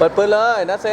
ปิดปืนเลยนะเซ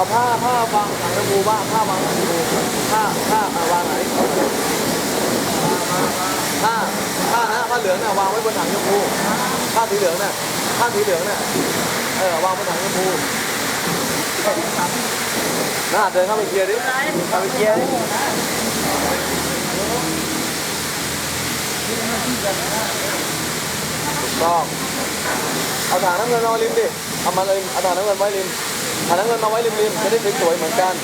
เอาผ้าผ้าวางถังน้ำมูบ้างผ้าวางถังน้ำมูผ้าผ้าเอาวางไหนผ้าผ้านะผ้าเหลืองน่ะวางไว้บนถังน้ำมูผ้าสีเหลืองน่ะผ้าสีเหลืองน่ะเออวางบนถังน้ำมูน่าเดินเข้าไปเคลียร์ดิเข้าไปเคลียร์ดิถูกต้องเอาถังน้ำเงินมาริมดิเอามาเลยเอาถังน้ำเงินไว้ริม ถังน้ำเงินมาไว้ริมๆจะได้สวยๆเหมือนกัน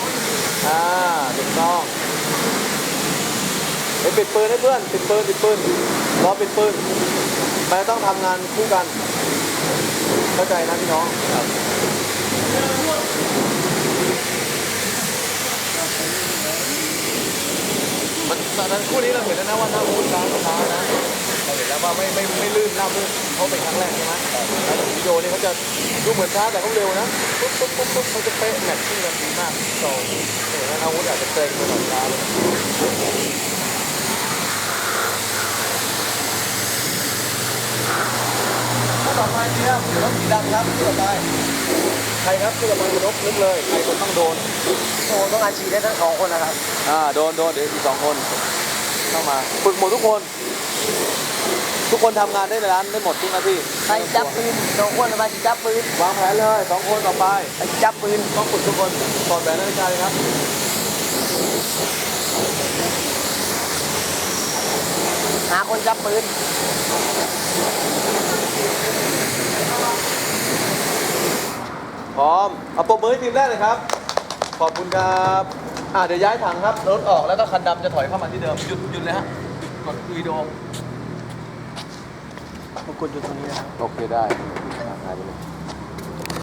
อ่าถูกต้องไปปิดปืนให้เพื่อนปิดปืนปิดปืนรอปิดปืนมันต้องทำงานคู่กัน เข้าใจนะพี่น้องมันตอนนั้นคู่นี้เราเห็นแล้วนะว่าหน้ามูนกลางช้านะเราเห็นแล้วว่าไม่ไม่ไม่ลื่นหน้ามืดเขาเป็นครั้งแรกใช่ไหมแล้ววิดีโอนี่เขาจะดูเหมือนช้าแต่เขาเร็วนะ ปุ๊บปุ๊บเขาจะเป๊ะแมทชิ่งกันดีมากโซ่เห็นไหมอาวุธอาจจะเกรงไปหน่อยช้าเลยต่อไปเนี่ยรถสีดำครับต่อไปใครครับที่กำลังจะนกนึกเลยใครคนต้องโดนโอ้ต้องอาชีได้ทั้งสองคนนะครับอ่าโดนโดนเดี๋ยวอีกสองคนเข้ามาฝึกหมดทุกคน ทุกคนทำงานได้ในร้านได้หมดทุกหน้าที่ใครจับปืนสองคนมาจับปืนวางแผนเลยสองคนต่อไปใครจับปืนต้องฝึกทุกคนสอนแบบนักวิชาเลยครับหาคนจับปืนพร้อมเอาปมมือให้ทีมแรกเลยครับ ขอบคุณครับอ่าเดี๋ยวย้ายถังครับรถออกแล้วก็คันดำจะถอยเข้ามาที่เดิมหยุดหยุดเลยฮะหยุดกดวีดีโอ มากดอยู่ตรงนี้นะครับ โอเคได้หายไปเลย